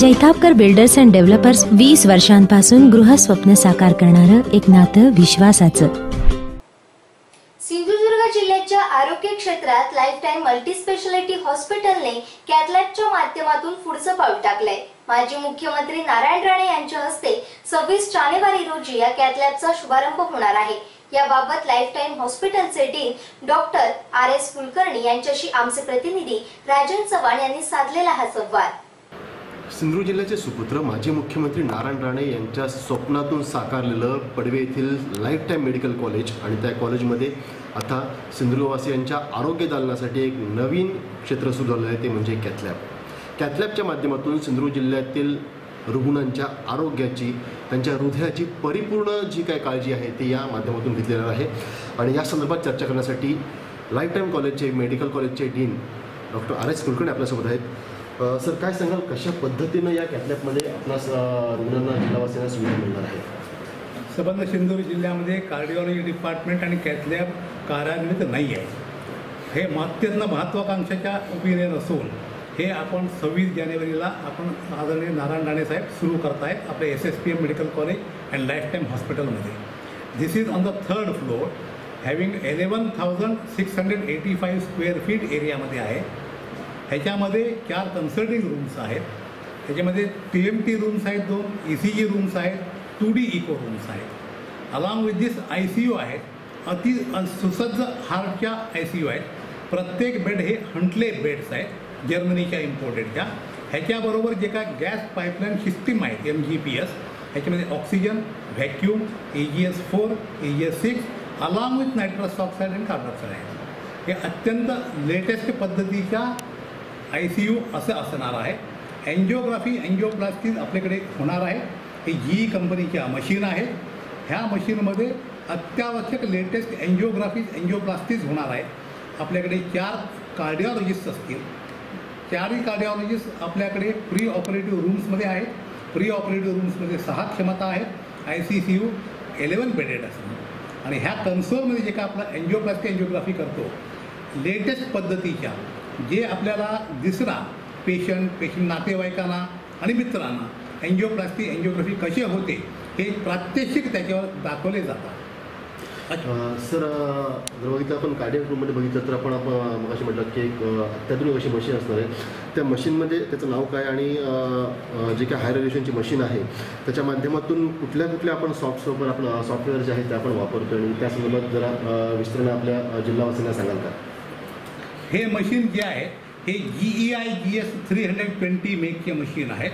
Jaitapkar builders and developers वीस वर्षांपासून गृहस्वप्न साकार करणारं एक नातं विश्वासाचं. सिंधुदुर्ग जिल्ह्याच्या आरोग्य क्षेत्रात लाईफ टाईम मल्टीस्पेशालिटी हॉस्पिटलने कॅथलॅबच्या माध्यमातून पुढचं पाऊल टाकलंय. माजी मुख्यमंत्री नारायण राणे यांच्या हस्ते सव्वीस जानेवारी रोजी या कॅथलॅबचा शुभारंभ होणार आहे. याबाबत लाईफ टाईम हॉस्पिटलचे dean doctor R S Kulkarni यांच्याशी आमचे प्रतिनिधी राजन चव्हाण यांनी साधलेला हा संवाद. सिंधुदुर्ग जिल्ह्याचे सुपुत्र माजी मुख्यमंत्री नारायण राणे यांच्या स्वप्नातून साकारलेलं पडवे येथील लाईफ टाईम मेडिकल कॉलेज आणि त्या कॉलेजमध्ये आता सिंधुदुर्गवासियांच्या आरोग्य दालनासाठी एक नवीन क्षेत्र सुरू आहे ते म्हणजे कॅथलॅब कॅथलॅबच्या माध्यमातून सिंधुदुर्ग जिल्ह्यातील रुग्णांच्या आरोग्याची त्यांच्या हृदयाची परिपूर्ण जी काय काळजी आहे ती या माध्यमातून घेतलेली आहे. आणि या संदर्भात चर्चा करण्यासाठी लाईफ टाईम कॉलेजचे मेडिकल कॉलेजचे dean doctor R S Kulkarni आपल्यासोबत आहेत. सर काय सांगाल कशा पद्धतीनं या कॅथलॅबमध्ये आपणास रुग्णांना जिल्हावासियांना सुविधा मिळणार आहे? सबंध सिंधुदुर्ग जिल्ह्यामध्ये कार्डिओलॉजी डिपार्टमेंट आणि कॅथलॅब कार्यान्वित नाही आहे हे मात्यंत महत्त्वाकांक्षाच्या ओपिनियन असून हे आपण सव्वीस जानेवारीला आपण आदरणीय नारायण राणे साहेब सुरू आहेत आपल्या S S P M medical college and Life Time हॉस्पिटलमध्ये this is on the third floor having eleven thousand six hundred eighty five square feet एरियामध्ये आहे. ह्याच्यामध्ये चार कन्सल्टिंग रूम्स आहेत. त्याच्यामध्ये पी एम टी रूम्स आहेत दोन ई सी जी रूम्स आहेत टू डी इको रूम्स आहेत. Along with this I C U आहेत अति सुसज्ज हार्टच्या आय सी यू आहेत. प्रत्येक बेड हे हंटले बेड्स आहेत जर्मनीच्या इम्पोर्टेडच्या ह्याच्याबरोबर जे काय गॅस पाईपलाईन सिस्टीम आहेत एम जी पी एस ह्याच्यामध्ये oxygen vacuum A G S four A G S six along with nitrous oxide and carbon dioxide आहेत. हे अत्यंत लेटेस्ट पद्धतीच्या आय सी यू असं असणार आहे. एन्जिओग्राफी एन्जिओप्लास्टिक आपल्याकडे होणार आहे. हे जी कंपनीच्या मशीन आहे. ह्या मशीनमध्ये अत्यावश्यक लेटेस्ट अँजिओग्राफीज अँजिओप्लास्टीज होणार आहेत आपल्याकडे चार कार्डिओलॉजिस्ट असतील. चारही कार्डिओलॉजिस्ट आपल्याकडे प्री ऑपरेटिव्ह रूम्समध्ये आहेत. प्री ऑपरेटिव्ह रूम्समध्ये सहा क्षमता आहेत. I C C U eleven bedded असणार आणि ह्या कन्सोलमध्ये जे काय आपला एन्जिओप्लास्टी एन्जिओग्राफी करतो लेटेस्ट पद्धतीच्या जे आपल्याला दिसणार पेशंट पेशंट नातेवाईकांना आणि मित्रांना एन्जिओप्लास्टी एन्जिओग्राफी कशी होते हे प्रात्यक्षिक त्याच्यावर दाखवले जातात. सर जर बघितलं आपण कार्डियक रूममध्ये बघितलं तर आपण आपण मगाशी म्हटलं की एक अत्याधुनिक अशी मशीन असणार आहे. त्या मशीनमध्ये त्याचं नाव काय आणि जे काय हाय रेल्युशनची मशीन आहे त्याच्या माध्यमातून कुठल्या कुठल्या आपण सॉफ्टवेअर आपण सॉफ्टवेअर जे आहे ते आपण वापरतो आणि त्या संदर्भात जरा अ, विस्ताराने आपल्या अ, जिल्हावासियांना सांगाल का? हे मशीन जे आहे हे G E I G S three hundred twenty मेकचे machine आहेत.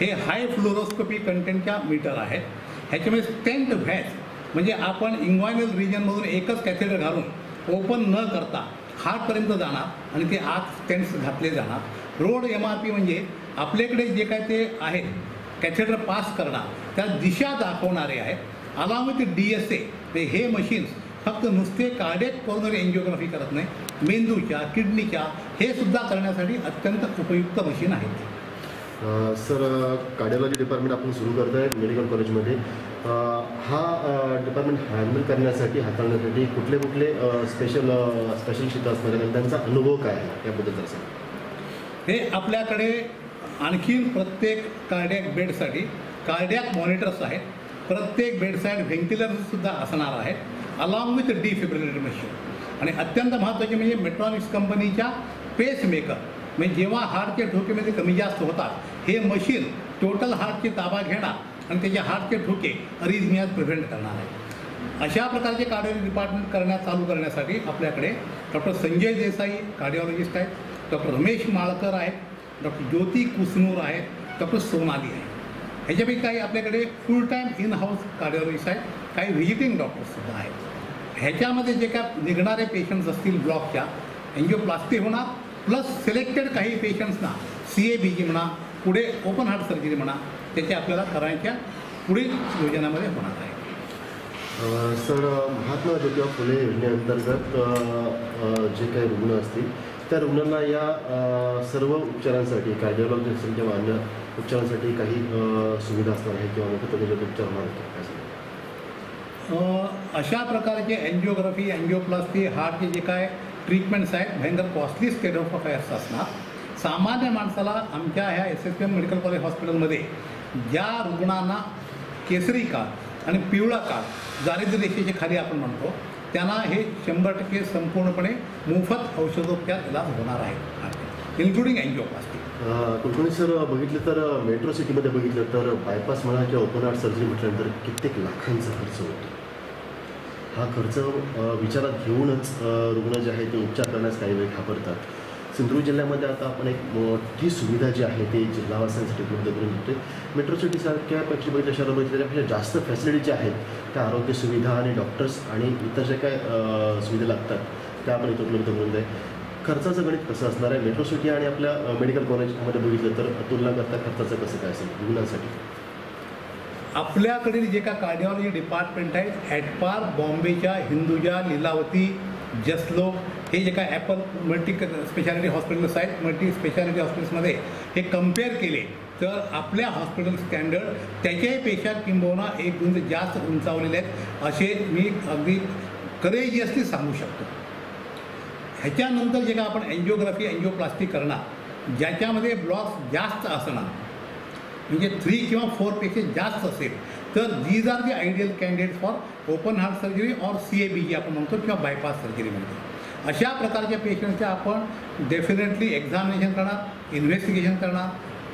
हे हाय फ्लोरोस्कोपी कंटेंटच्या मीटर आहेत. ह्याच्यामुळे स्टेंट व्हॅस म्हणजे आपण इंग्वायनल रिजनमधून एकच कॅथेटर घालून ओपन न करता हार्टपर्यंत जाणार आणि ते आत स्टेंट्स घातले जाणार. रोड एम आर पी म्हणजे आपल्याकडे जे काय ते आहेत कॅथेटर पास करणार त्या दिशा दाखवणारे आहेत. Along with D S A हे मशीन्स फक्त नुसते कार्डियक कोरोनरी एन्जिओग्राफी करत नाही. मेंदूच्या किडनीच्या हे सुद्धा करण्यासाठी अत्यंत उपयुक्त मशीन आहेत सर कार्डिओलॉजी डिपार्टमेंट आपण सुरू करत आहे मेडिकल कॉलेजमध्ये हा डिपार्टमेंट हँडल करण्यासाठी हाताळण्यासाठी कुठले कुठले स्पेशल स्पेशल शिकत असणार आणि त्यांचा अनुभव काय आहे याबद्दल जरा सांगा. हे आपल्याकडे आणखीन प्रत्येक कार्डियक बेडसाठी कार्डियक मॉनिटर्स आहेत. प्रत्येक बेडसाईड व्हेंटिलेटर्स सुद्धा असणार आहेत. अलॉंग विथ डिफिब्रिलेटर मशीन आणि अत्यंत महत्त्वाचे म्हणजे मेट्रॉनिक्स कंपनीच्या पेसमेकर म्हणजे जेव्हा हार्टचे ठोकेमध्ये म्हणजे कमी जास्त होतात हे मशीन टोटल हार्टची ताबा घेणार आणि त्याचे हार्टचे ठोके अरिझमियाज प्रिव्हेंट करणार आहे. अशा प्रकारचे कार्डिओ डिपार्टमेंट करण्यात चालू करण्यासाठी आपल्याकडे डॉक्टर संजय देसाई कार्डिओलॉजिस्ट आहेत डॉक्टर रमेश माळकर आहेत डॉक्टर ज्योती कुसनूर आहेत डॉक्टर सोनाली आहे ह्याच्यापैकी काही आपल्याकडे full time in house cardiologist आहेत. काही व्हिजिटिंग डॉक्टर्ससुद्धा आहेत. ह्याच्यामध्ये जे काय निघणारे पेशंट्स असतील ब्लॉकच्या एन्जिओप्लास्टी होणार प्लस सिलेक्टेड काही पेशंट्सना सी ए बी जी म्हणा पुढे ओपन हार्ट सर्जरी म्हणा त्याचे आपल्याला करायच्या पुढील योजनामध्ये होणार आहे. सर महात्मा ज्योतिबा फुले योजनेअंतर्गत जे काही रुग्ण असतील त्या रुग्णांना या सर्व उपचारांसाठी कार्डिओलॉजी असेल किंवा अन्य उपचारांसाठी काही सुविधा असणार आहे किंवा मोफत उपचार होणार आहेत का? काय सांगाल? अ, अशा प्रकारचे अँजिओग्राफी अँजिओप्लास्टी हार्टचे जे काय ट्रीटमेंट्स आहेत भयंकर कॉस्टली स्टेट ऑफ अफेअर्स असणार. सामान्य माणसाला आमच्या ह्या S S P M medical college हॉस्पिटलमध्ये ज्या रुग्णांना केसरी काळ आणि पिवळा काळ दारिद्र्य रेषेच्या खाली आपण म्हणतो त्यांना हे शंभर टक्के संपूर्णपणे मोफत औषधोपचार इलाज होणार आहे. इन्क्लुडिंग अँजिओप्लास्टी कुलकर्णी सर बघितलं तर मेट्रो सिटीमध्ये बघितलं तर बायपास म्हणा किंवा ओपन आर्ट सर्जरी म्हटल्यानंतर कित्येक लाखांचा खर्च होतो. हा खर्च विचारात घेऊनच रुग्ण जे आहे ते उपचार करण्यास काही वेळ घाबरतात. सिंधुदुर्ग जिल्ह्यामध्ये आता आपण एक मोठी सुविधा जी आहे ती जिल्हावासियांसाठी उपलब्ध करून देतोय. मेट्रो सिटीसारख्या पेक्षा बघितल्या शहरामध्ये त्याच्यापेक्षा जास्त फॅसिलिटी ज्या आहेत त्या आरोग्य सुविधा आणि डॉक्टर्स आणि इतर ज्या काय सुविधा लागतात त्या आपण इथं उपलब्ध करून द्या खर्चाचं गणित कसं असणार आहे? मेट्रो सिटी आणि आपल्या मेडिकल कॉलेजमध्ये बघितलं तर तुलना करता खर्चाचं कसं काय असेल? रुग्णांसाठी. आपल्याकडील जे काय कार्डिओलॉजी डिपार्टमेंट आहेत ॲटपार बॉम्बेच्या हिंदुजा लीलावती जसलोक हे जे काय ॲपल मल्टी स्पेशालिटी हॉस्पिटल्स आहेत मल्टी स्पेशालिटी हॉस्पिटल्समध्ये हे कंपेअर केले तर आपल्या हॉस्पिटल स्टँडर्ड त्याच्याहीपेक्षा किंबहुना एक गुंज जास्त उंचावलेले आहेत असे मी अगदी करेजियसली सांगू शकतो. ह्याच्यानंतर जे काय आपण एन्जिओग्राफी एन्जिओप्लास्टी करणार ज्याच्यामध्ये ब्लॉक्स जास्त असणार म्हणजे थ्री किंवा फोरपेक्षा जास्त असेल तर these are the ideal candidate for open heart surgery or C A B G आपण म्हणतो किंवा बायपास सर्जरी म्हणतो. अशा प्रकारच्या पेशंटचे आपण डेफिनेटली एक्झामिनेशन करणार इन्व्हेस्टिगेशन करणार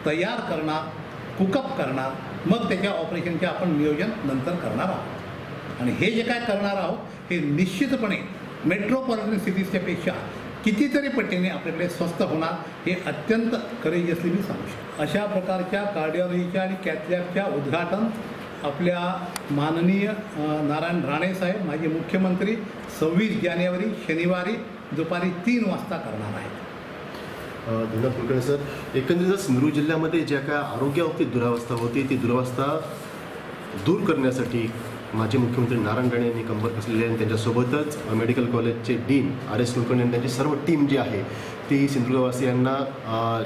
तयार करणार कुकअप करणार मग त्याच्या ऑपरेशनचे आपण नियोजन नंतर करणार आहोत. आणि हे जे काय करणार आहोत हे निश्चितपणे मेट्रोपॉलिटन सिटीजच्या पेक्षा कितीतरी पटीने आपल्याकडे स्वस्त होणार हे अत्यंत करेजियसली मी सांगू शकतो. अशा प्रकारच्या कार्डिओलॉजीच्या आणि कॅथलॅबच्या उद्घाटन आपल्या माननीय नारायण राणे साहेब माजी मुख्यमंत्री सव्वीस जानेवारी शनिवारी दुपारी तीन वाजता करणार आहेत. धन्यवाद कुलकर्णी सर एकंदरीत सिंधुदुर्ग जिल्ह्यामध्ये ज्या काय आरोग्याबाबतीत दुरावस्था होती ती दुरावस्था दूर करण्यासाठी माजी मुख्यमंत्री नारायण राणे यांनी कंबर कसलेली आणि त्यांच्यासोबतच मेडिकल कॉलेजचे डीन आर एस कुलकर्णी आणि त्यांची सर्व टीम जी आहे ती सिंधुदुर्गवासियांना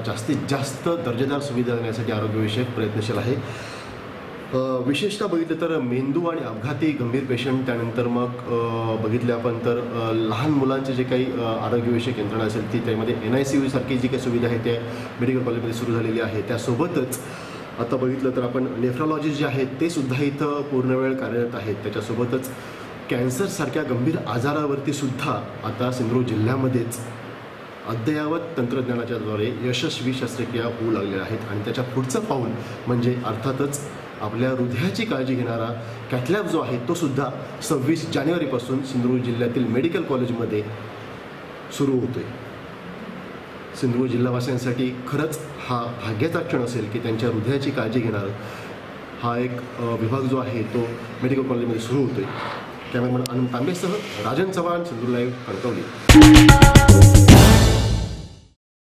जास्तीत जास्त दर्जेदार सुविधा देण्यासाठी आरोग्यविषयक प्रयत्नशील आहे. विशेषतः बघितलं तर मेंदू आणि अपघाती गंभीर पेशंट त्यानंतर मग बघितले आपण तर लहान मुलांचे जे काही आरोग्यविषयक यंत्रणा असेल ती त्यामध्ये एन आय सी यूसारखी जी काही सुविधा आहे त्या मेडिकल कॉलेजमध्ये सुरू झालेली आहे. त्यासोबतच आता बघितलं तर आपण नेफ्रॉलॉजिस्ट जे आहेत ते सुद्धा इथं पूर्ण वेळ कार्यरत आहेत. त्याच्यासोबतच कॅन्सरसारख्या गंभीर आजारावरती सुद्धा आता सिंधुदुर्ग जिल्ह्यामध्येच अद्ययावत तंत्रज्ञानाच्याद्वारे यशस्वी शस्त्रक्रिया होऊ लागलेल्या आहेत. आणि त्याच्या पुढचं पाऊल म्हणजे अर्थातच आपल्या हृदयाची काळजी घेणारा कॅथलॅब जो आहे तो सुद्धा सव्वीस जानेवारीपासून सिंधुदुर्ग जिल्ह्यातील मेडिकल कॉलेजमध्ये सुरू होतो आहे सिंधुदुर्ग जिल्हावासियांसाठी खरंच हा भाग्याचा क्षण असेल की त्यांच्या हृदयाची काळजी घेणार हा एक विभाग जो आहे तो मेडिकल कॉलेजमध्ये सुरू होतोय. कॅमेरामॅन आनंद तांबेसह राजन चव्हाण सिंधुदुर्ग लाईव्ह कणकवली.